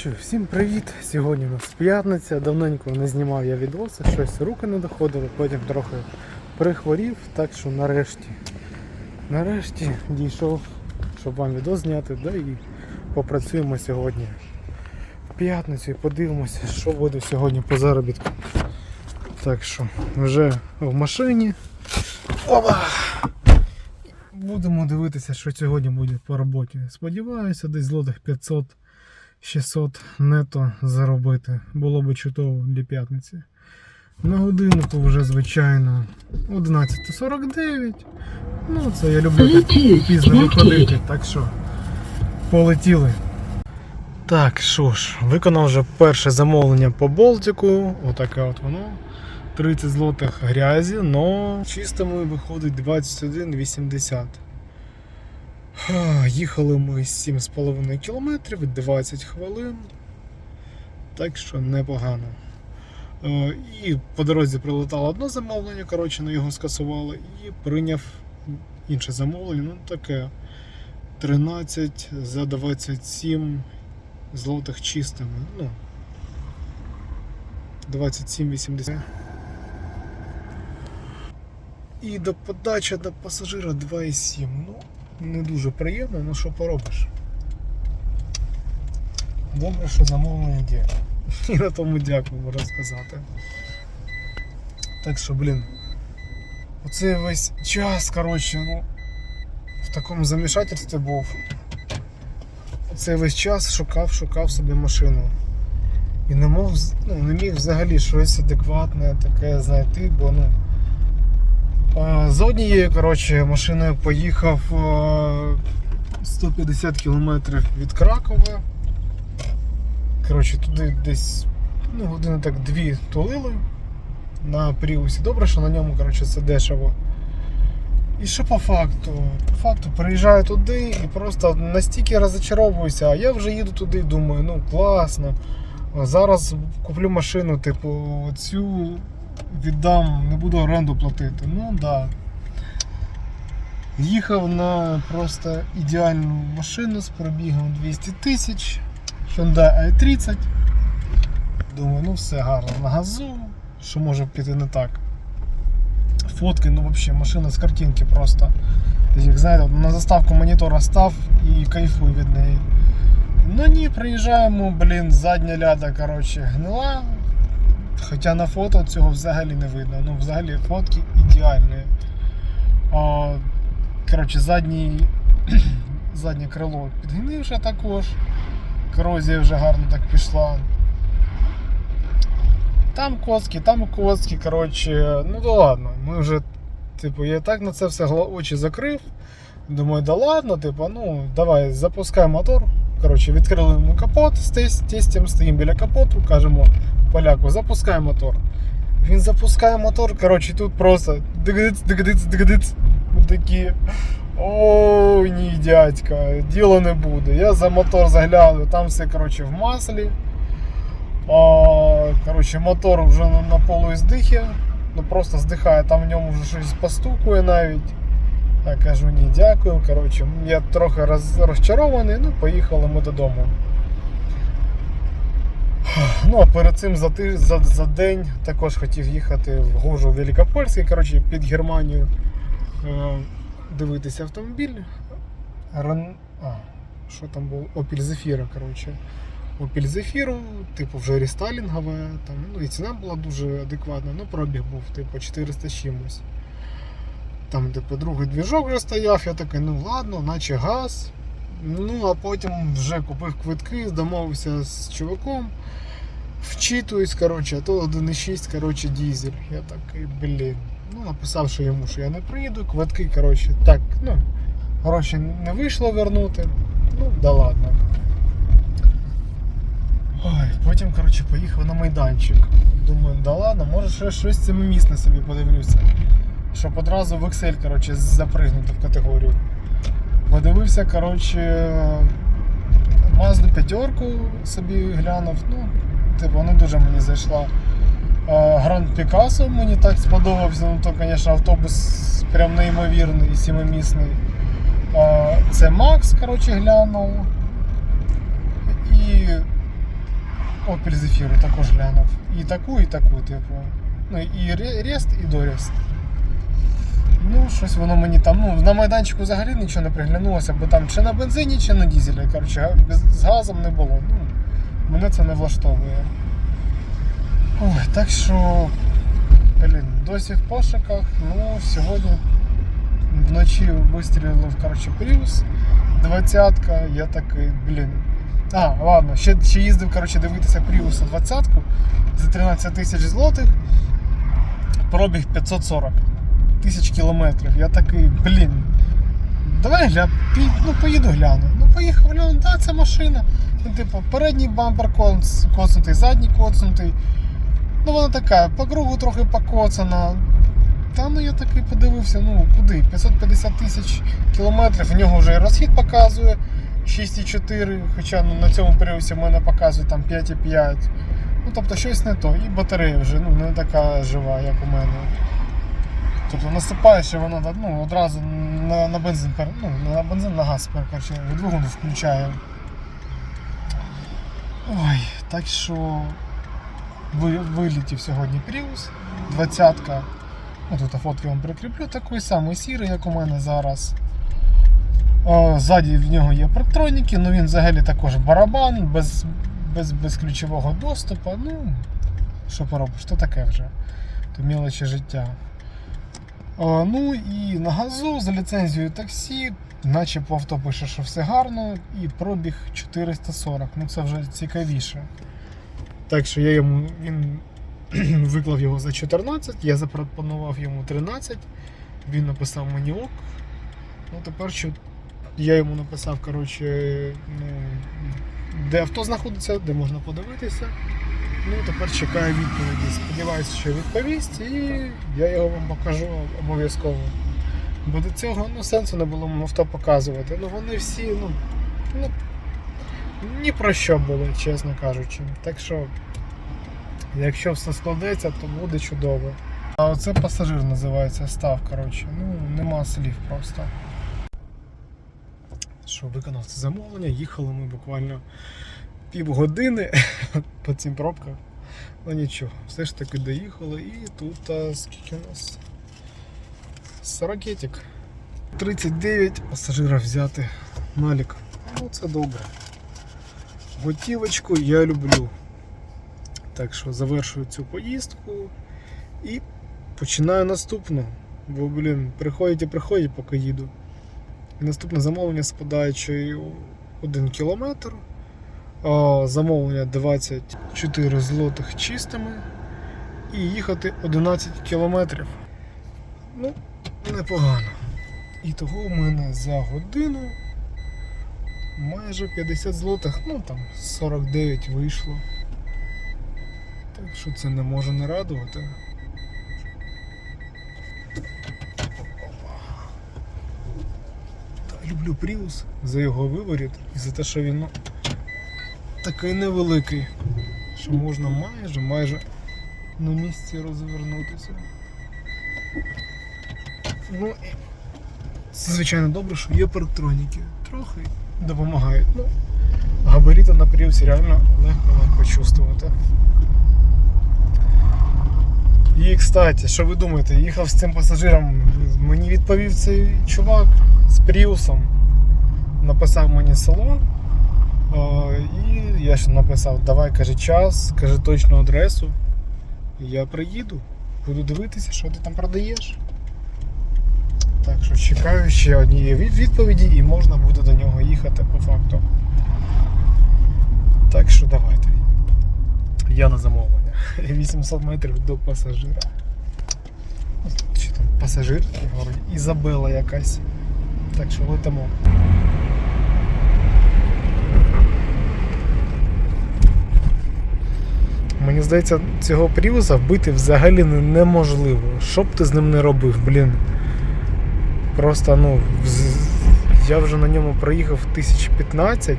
Що, всім привіт! Сьогодні у нас п'ятниця. Давненько не знімав я відоси, щось руки не доходили, потім трохи прихворів, так що нарешті, нарешті дійшов, щоб вам відео зняти, да і попрацюємо сьогодні в п'ятницю і подивимося, що буде сьогодні по заробітку. Так що вже в машині. Опа! Будемо дивитися, що сьогодні буде по роботі. Сподіваюся, десь злотих 500 600 нето заробити. Було би чудово для п'ятниці. На годину то вже звичайно 11.49. Ну, це я люблю так пізно виходити, так що полетіли. Так, що ж, виконав вже перше замовлення по Болтику. Отаке от воно. 30 злотих грязі, но чистими виходить 21,80. Ха, Їхали ми 7,5 кілометрів, 20 хвилин. Так що непогано. Е, І по дорозі прилетало одне замовлення, коротше, на його скасували, і прийняв інше замовлення, ну таке 13 за 27 злотих чистими. Ну, 27,80. І до подачі до пасажира 2,7. Ну, не дуже приємно, ну що поробиш. Добре, що замовлення є. І на тому дякую, можна сказати. Так що, блін. Оцей весь час, коротше, ну, в такому замішательстві був. Оцей весь час шукав, шукав собі машину. І не мог, ну, не міг взагалі щось адекватне таке знайти, бо ну. З однією коротше, машиною поїхав 150 кілометрів від Кракова. Коротше, туди десь ну, години так дві тулили на Пріусі. Добре, що на ньому коротше, це дешево. І що по факту? По факту приїжджаю туди і просто настільки розочаровуюся, а я вже їду туди і думаю, ну класно. Зараз куплю машину, типу, цю віддам, не буду оренду платити. Ну так. Да. Їхав на просто ідеальну машину з пробігом 200 тисяч. Hyundai i30. Думаю, ну все гарно на газу, що може піти не так. Фотки, ну взагалі, машина з картинки просто. Як знаєте, на заставку монітора став і кайфую від неї. Ну ні, приїжджаємо, блін, задня ляда, коротше, гнила. Хоча на фото цього взагалі не видно. Ну, взагалі фотки ідеальні. А, коротше, задній, заднє крило підгнивше також. Корозія вже гарно так пішла. Там коски, там коски, коротше, ну да ладно, ми вже, типу, я так на це все очі закрив. Думаю, да ладно, типу, ну давай запускай мотор. Коротше, відкрили йому капот з тестем, стоїмо біля капоту, кажемо поляку, запускай мотор. Він запускає мотор, коротше, тут просто дигдиць, дигдиць, дигдиць. Такі. Ой, ні, дядька, діло не буде. Я за мотор заглянув, там все коротше, в маслі. А, коротше, мотор вже на, на полуіздихі. Ну просто здихає, там в ньому вже щось постукує навіть. Я кажу, ні, дякую. Коротше, я трохи роз, розчарований, ну поїхали ми додому. Ну, а перед цим за, тиж, за, за день також хотів їхати в Гожу Великопольський, коротше, під Германію е, дивитися автомобіль. Рен... А, що там був? Opel Zafira, коротше. Opel Zafira, типу вже рестайлінгове, там, ну і ціна була дуже адекватна, ну пробіг був, типу 400 чимось. Там, типу, другий двіжок вже стояв, я такий, ну ладно, наче газ. Ну, а потім вже купив квитки, домовився з чуваком. Вчитуюсь, коротше, а то 1,6, коротше, дізель. Я такий, блін. Ну, написав, що йому, що я не приїду, квитки, коротше, так, ну, гроші не вийшло вернути. Ну, да ладно. Ой, потім, коротше, поїхав на майданчик. Думаю, да ладно, може ще щось семимісне собі подивлюся. Щоб одразу в Excel, коротше, запригнути в категорію. Подивився, коротше, Мазду п'ятерку собі глянув. Ну, типу, не дуже мені зайшла. Гранд Пікасо мені так сподобався, ну то, звісно, автобус прям неймовірний і сімимісний. Це Макс, коротше, глянув. І Opel Zafira також глянув. І таку, і таку, типу. Ну і Рест, і Дорест. Ну, щось воно мені там. Ну, на майданчику взагалі нічого не приглянулося, бо там чи на бензині, чи на дізелі. Коротше, з газом не було. Ну, мене це не влаштовує. Ой, так що. Блін, досі в пошуках. Ну, сьогодні вночі вистрілив, коротше, Prius. Двадцятка, я такий, блін. А, ладно, ще, ще їздив, коротше, дивитися Prius 20 за 13 тисяч злотих. Пробіг 540 тисяч кілометрів. Я такий, блін. Давай гля, ну поїду гляну. Ну поїхав гляну, да, це машина. Ну, типу, передній бампер коцнутий, задній коцнутий. Ну вона така, по кругу трохи покоцана. Та ну я такий подивився, ну куди? 550 тисяч кілометрів, в нього вже розхід показує 6,4, хоча ну, на цьому періоді в мене показує там 5,5. Ну тобто щось не то. І батарея вже ну, не така жива, як у мене. Тобто наступаєш, і воно ну, одразу на, на бензин, ну, на бензин, на газ коротше, двигун включає. Ой, так що ви- вилетів сьогодні Prius, двадцятка. Ну, тут фотки вам прикріплю, такий самий сірий, як у мене зараз. О, ззаді в нього є парктроніки, ну він взагалі також барабан, без, без, без ключового доступу. Ну, що поробиш, то таке вже. То мілочі життя. Ну і на газу за ліцензією таксі, наче по авто пише, що все гарно, і пробіг 440. Ну це вже цікавіше. Так що я йому він виклав його за 14, я запропонував йому 13, він написав мені ок. Ну тепер що я йому написав, коротше, ну, де авто знаходиться, де можна подивитися. Ну тепер чекаю відповіді. Сподіваюся, що відповість, і я його вам покажу обов'язково. Бо до цього ну, сенсу не було авто показувати. Ну вони всі, ну, ну ні про що були, чесно кажучи. Так що, якщо все складеться, то буде чудово. А оце пасажир називається став, коротше. Ну, нема слів просто. Що, виконав це замовлення, їхали ми буквально півгодини по цим пробкам. Ну нічого, все ж таки доїхали і тут а, скільки у нас? 40 39 пасажирів взяти налік. Ну це добре. Готівочку я люблю. Так що завершую цю поїздку і починаю наступну. Бо, блін, приходять і приходять, поки їду. Наступне замовлення подачею 1 кілометр. Замовлення 24 злотих чистими. І їхати 11 кілометрів. Ну, непогано. І того у мене за годину майже 50 злотих, ну там 49 вийшло. Так що це не може не радувати. Люблю Prius за його виворіт і за те, що він ну, такий невеликий, що можна майже майже на місці розвернутися. Ну і це звичайно добре, що є парктроніки. Трохи допомагають. Ну, габаріти на Prius реально легко-легко чувствувати. І, кстати, що ви думаєте, їхав з цим пасажиром, мені відповів цей чувак з Пріусом. Написав мені село. О, і я ще написав, давай каже час, каже точну адресу. Я приїду, буду дивитися, що ти там продаєш. Так що чекаю ще однієї відповіді і можна буде до нього їхати по факту. Так що давайте. Я на замовлення. 800 метрів до пасажира. Чи там пасажир говорить, Ізабела якась. Так що летимо. Мені здається, цього Пріуса вбити взагалі неможливо. Що б ти з ним не робив, блін. Просто, ну, я вже на ньому проїхав 1015.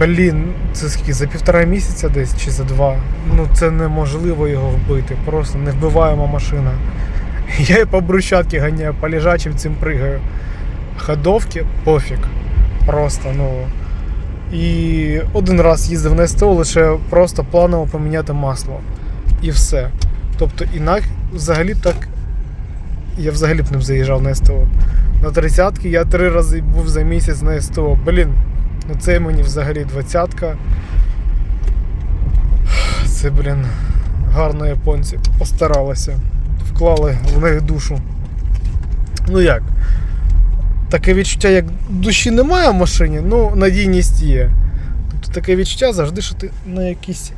Блін, це скільки за півтора місяця десь чи за два. Ну це неможливо його вбити. Просто невбиваема машина. Я і по брусчатці ганяю, по лежачим цим пригаю. Ходовки пофіг. Просто, ну. І один раз їздив на СТО лише просто планово поміняти масло. І все. Тобто, інак взагалі так. Я взагалі б не заїжджав на СТО. На 30-ки я три рази був за місяць на СТО. Блін, ну це мені взагалі двадцятка. Це, блін, гарно японці постаралися. Вклали в них душу. Ну як? Таке відчуття, як душі немає в машині, ну надійність є. Тобто таке відчуття завжди, що ти на якійсь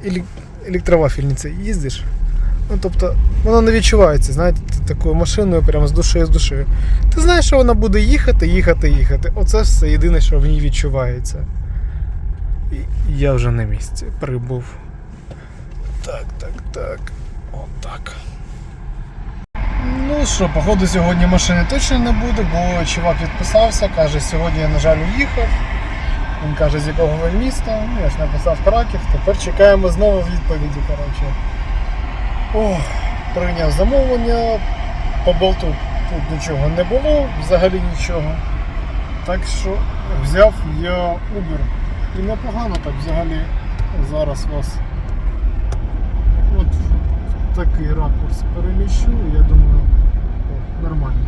електровафельниці їздиш. Ну, тобто, воно не відчувається, знаєте, такою машиною прямо з душею з душею. Ти знаєш, що вона буде їхати, їхати, їхати. Оце все єдине, що в ній відчувається. І я вже на місці прибув. Так, так, так. Отак. Ну що, походу сьогодні машини точно не буде, бо чувак відписався, каже, сьогодні я, на жаль, уїхав. Він каже, з якого ви міста. Ну, я ж написав Краків, тепер чекаємо знову відповіді. Коротше. Ох, прийняв замовлення, по болту тут нічого не було, взагалі нічого. Так що взяв я Uber. І непогано так взагалі зараз вас от такий ракурс переміщу, я думаю, нормально.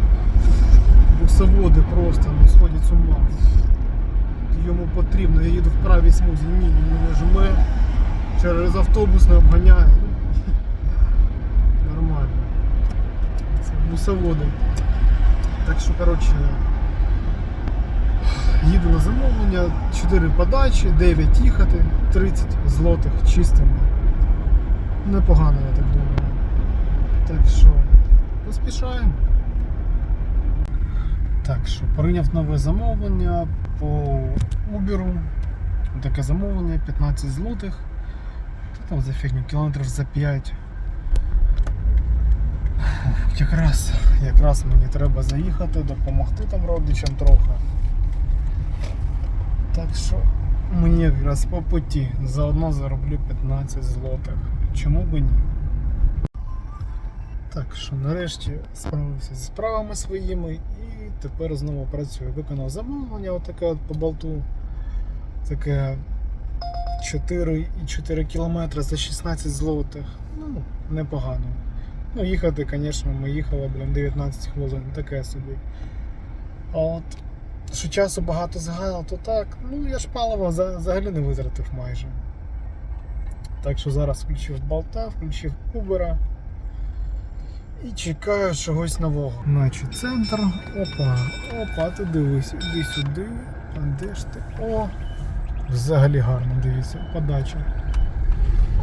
Бусоводи просто не сходять з ума. Йому потрібно, я їду в правій смузі, ні, він мене жме, через автобус не обганяє. Ну, Нормально. Це бусоводи. Так що, коротше, їду на замовлення, 4 подачі, 9 їхати, 30 злотих чистими. Непогано, я так думаю. Так що, поспішаємо. Так що, прийняв нове замовлення по Uber. Таке замовлення 15 злотих. Що там за фігню? Кілометрів за 5. Якраз, якраз мені треба заїхати, допомогти там родичам трохи. Так що мені якраз по путі заодно зароблю 15 злотих. Чому би ні? Так що нарешті справився зі справами своїми і тепер знову працюю. Виконав замовлення, отаке от по болту. Таке 4,4 кілометри за 16 злотих. Ну, непогано. Ну, їхати, звісно, ми їхали, блін, 19 хвилин, таке собі. А от що часу багато згадав, то так. Ну, я ж паливо взагалі не витратив майже. Так що зараз включив болта, включив Uber і чекаю чогось нового. Значить, центр. Опа, опа, ти дивись, іди сюди. А де ж ти? О! Взагалі гарно, дивіться, подача.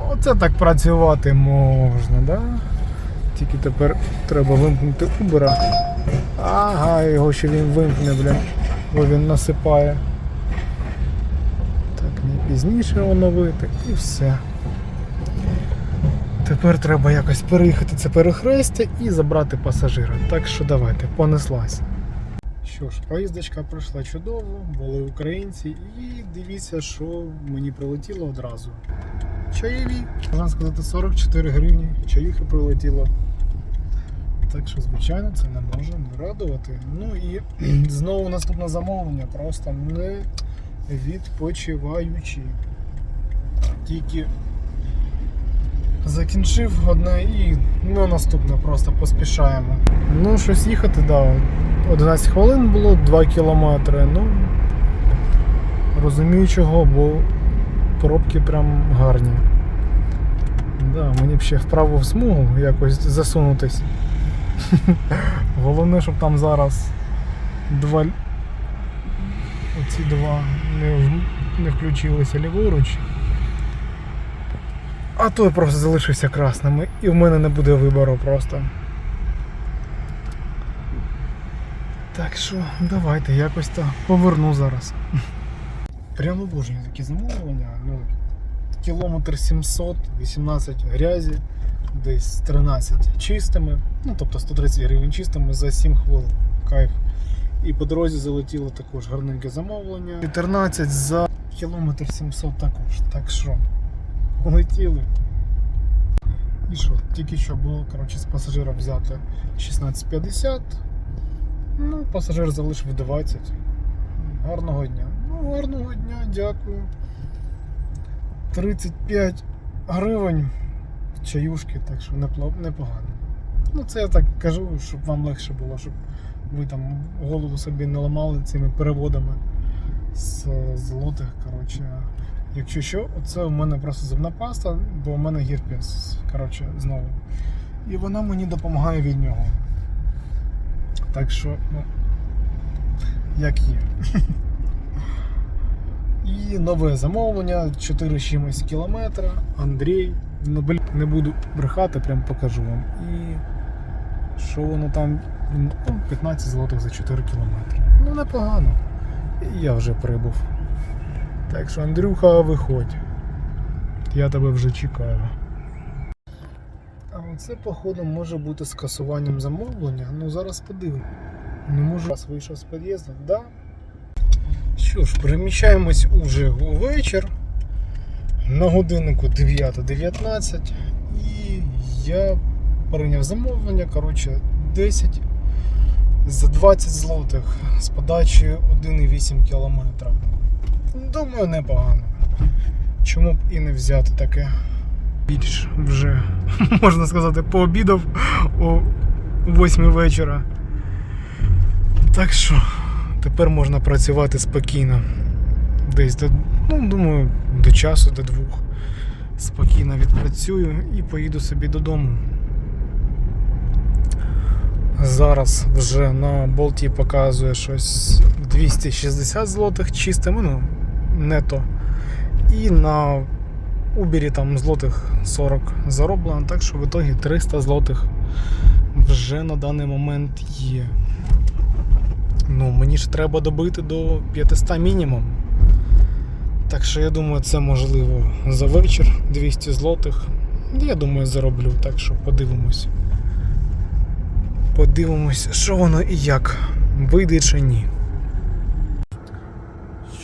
Оце так працювати можна, да? Тільки тепер треба вимкнути Uber. Ага, його ще він вимкне, бля. Бо він насипає. Так, не пізніше оновити і все. Тепер треба якось переїхати це перехрестя і забрати пасажира. Так що давайте, понеслась. Що ж, поїздочка пройшла чудово, були українці, і дивіться, що мені прилетіло одразу. Чайові, можна сказати, 44 гривні. Чаюхи прилетіло. Так що, звичайно, це не може не радувати. Ну і знову наступне замовлення, просто не відпочиваючи. Тільки закінчив одне і ну, наступне просто поспішаємо. Ну, щось їхати, да. 11 хвилин було 2 кілометри. Ну розумію чого, бо пробки прям гарні. Да, мені б ще вправо в смугу якось засунутись. Головне, щоб там зараз два. Оці два не, не включилися ліворуч. А той просто залишився красним і в мене не буде вибору просто. Так що давайте якось то поверну зараз. Прямо обожнюю такі замовлення. Ну, кілометр 700, 18 грязі, десь 13 чистими. Ну, тобто 130 гривень чистими за 7 хвилин. Кайф. І по дорозі залетіло також гарненьке замовлення. 14 за кілометр 700 також. Так що, полетіли. І що, тільки що було коротше, з пасажира взяти 16,50. Ну, пасажир залишив 20. Гарного дня. Ну, гарного дня, дякую. 35 гривень чаюшки, так що непогано. Ну, це я так кажу, щоб вам легше було, щоб ви там голову собі не ламали цими переводами з злотих. Коротше. Якщо що, це у мене просто зубна паста, бо у мене гірпес, коротше, знову. І вона мені допомагає від нього. Так що, ну, як є. І нове замовлення 4 з чимось кілометра. Андрій. Ну, не буду брехати, прям покажу вам. І що воно там? Ну, 15 злотих за 4 кілометри. Ну, непогано. І я вже прибув. Так що, Андрюха, виходь. Я тебе вже чекаю. А оце, походу, може бути скасуванням замовлення. Ну, зараз подивимось. Не можу раз вийшов з під'їзду, да? Що ж, переміщаємось уже у вечір. На годиннику 9.19 і я прийняв замовлення, коротше, 10 за 20 злотих з подачі 1,8 км. Думаю, непогано. Чому б і не взяти таке? Більш вже, можна сказати, пообідав о 8 вечора. Так що, тепер можна працювати спокійно. Десь до, ну, думаю, до часу, до двох. Спокійно відпрацюю і поїду собі додому. Зараз вже на болті показує щось 260 злотих чистими, ну, нето. І на Убері там злотих 40 зароблено, так що в ітогі 300 злотих вже на даний момент є. Ну, мені ж треба добити до 500 мінімум. Так що я думаю, це можливо за вечір 200 злотих. Я думаю, зароблю, так що подивимось. Подивимось, що воно і як. Вийде чи ні.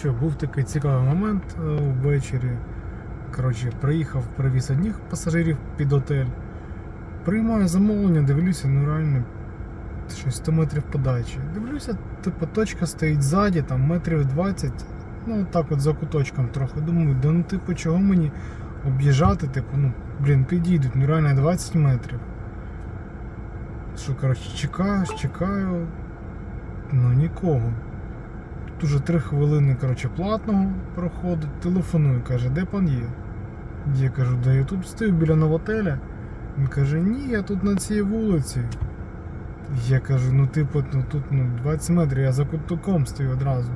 Що, був такий цікавий момент е, ввечері. Коротше, приїхав, привіз одних пасажирів під отель. Приймаю замовлення, дивлюся, ну реально щось 100 метрів подачі. Дивлюся, типу, точка стоїть ззаді, там метрів 20, ну так от за куточком трохи. Думаю, да ну типу, чого мені об'їжджати, типу, ну, блін, підійдуть, ну реально 20 метрів. Що, коротше, чекаю, чекаю, ну нікого. Тут уже 3 хвилини, коротше, платного проходить, телефоную, каже, де пан є? Я кажу, да я тут стою біля новотеля. Він каже, ні, я тут на цій вулиці. Я кажу, ну типу, ну тут ну, 20 метрів, я за кутуком стою одразу.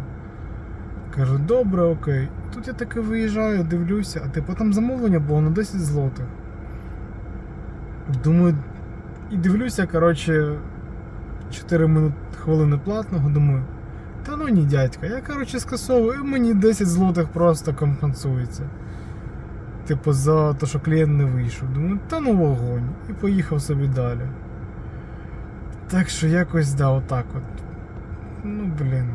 Кажу, добре, окей. Тут я таки виїжджаю, дивлюся, а типу там замовлення було на 10 злотих. Думаю, і дивлюся, коротше, 4 минут хвилини платного, думаю. Та ну ні, дядька, я коротше скасовую, мені 10 злотих просто компенсується. Типу, за те, що клієнт не вийшов. Думаю, та ну вогонь. І поїхав собі далі. Так що якось да, отак от. Ну блін.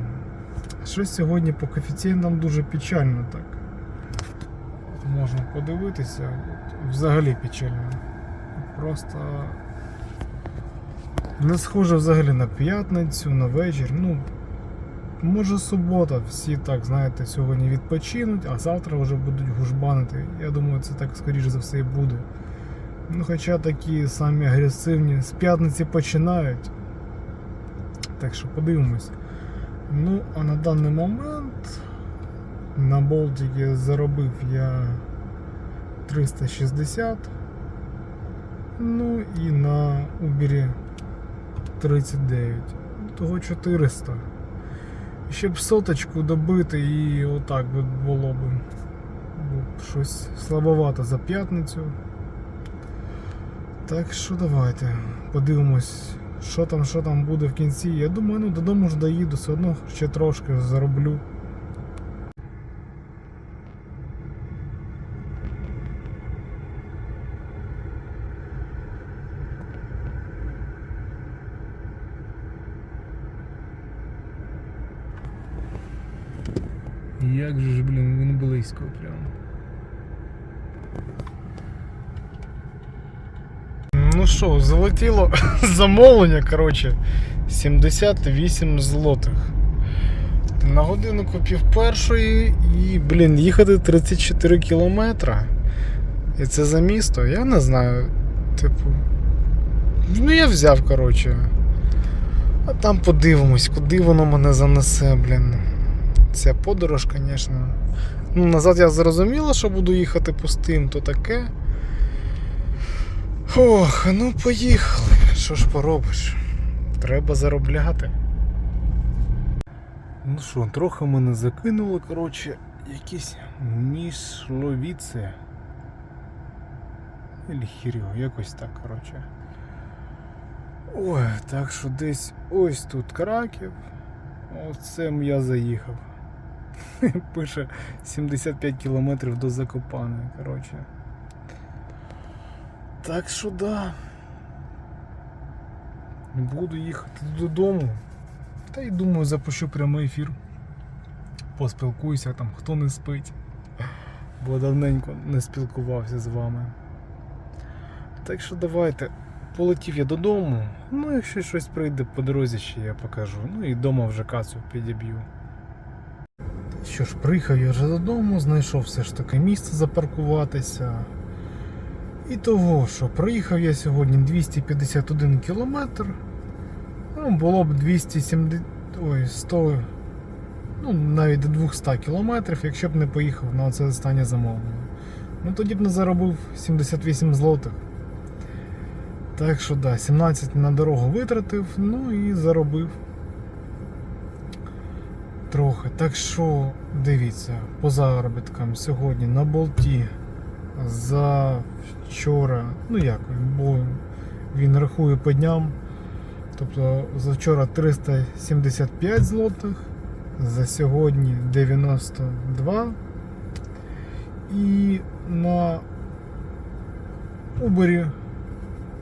Щось сьогодні по коефіцієнтам дуже печально так. Можна подивитися. Взагалі печально. Просто не схоже взагалі на п'ятницю, на вечір. Ну, може субота, всі так, знаєте, сьогодні відпочинуть, а завтра вже будуть гужбанити. Я думаю, це так скоріше за все і буде. Ну, хоча такі самі агресивні з п'ятниці починають. Так що подивимось. Ну, а на даний момент на Болтики заробив я 360. Ну і на Убері 39. Того 400. Ще б соточку добити і отак би було б. Щось слабовато за п'ятницю. Так що давайте подивимось, що там, що там буде в кінці. Я думаю, ну додому ж доїду, все одно ще трошки зароблю. Як же ж, блін, він близько прям. Ну що, залетіло замовлення, коротше, 78 злотих. На годиннику пів першої і, блін, їхати 34 кілометра. І це за місто, я не знаю. Типу. Ну я взяв, коротше. А там подивимось, куди воно мене занесе, блін. Ця подорож, звісно. Ну, назад я зрозуміла, що буду їхати пустим, то таке. Ох, ну поїхали. Що ж поробиш? Треба заробляти. Ну що, трохи мене закинули, коротше, якісь мішловіці. Или хірю, якось так, коротше. Ой, так що десь ось тут Краків. Оце я заїхав. Пише 75 кілометрів до Закопаної, коротше. Так що да. Буду їхати додому. Та й думаю, запущу прямий ефір. Поспілкуюся там, хто не спить. Бо давненько не спілкувався з вами. Так що давайте. Полетів я додому. Ну, якщо щось прийде по дорозі, ще я покажу. Ну і вдома вже касу підіб'ю. Що ж, приїхав я вже додому, знайшов все ж таки місце запаркуватися. І того, що проїхав я сьогодні 251 кілометр. Ну, було б 270. Ой, 100. Ну, навіть до 200 кілометрів, якщо б не поїхав на це останнє замовлення. Ну тоді б не заробив 78 злотих. Так що да, 17 на дорогу витратив, ну і заробив трохи. Так що дивіться, по заробіткам сьогодні на болті за вчора, ну як, бо він рахує по дням. Тобто за вчора 375 злотих, за сьогодні 92. І на Uber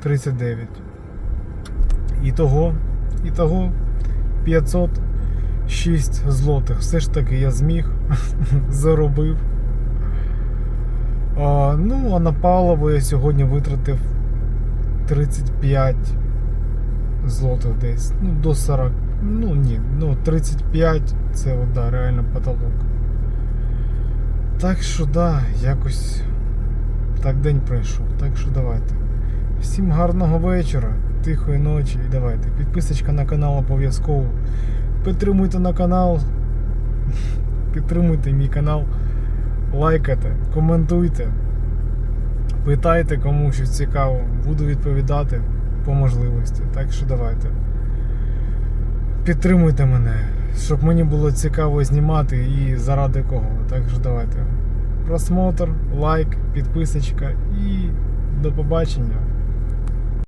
39. І того, і того 500. 6 злотих. Все ж таки я зміг, заробив. А, Ну, а на паливо я сьогодні витратив 35 злотих десь. Ну, до 40. Ну ні, ну 35 це да, реально потолок. Так що да, якось так день пройшов. Так що давайте. Всім гарного вечора, тихої ночі і давайте. Підписочка на канал обов'язково. Підтримуйте на канал. Підтримуйте мій канал. Лайкайте, коментуйте. Питайте кому щось цікаво. Буду відповідати по можливості. Так що давайте. Підтримуйте мене, щоб мені було цікаво знімати і заради кого. Так що давайте. Просмотр, лайк, підписочка і до побачення.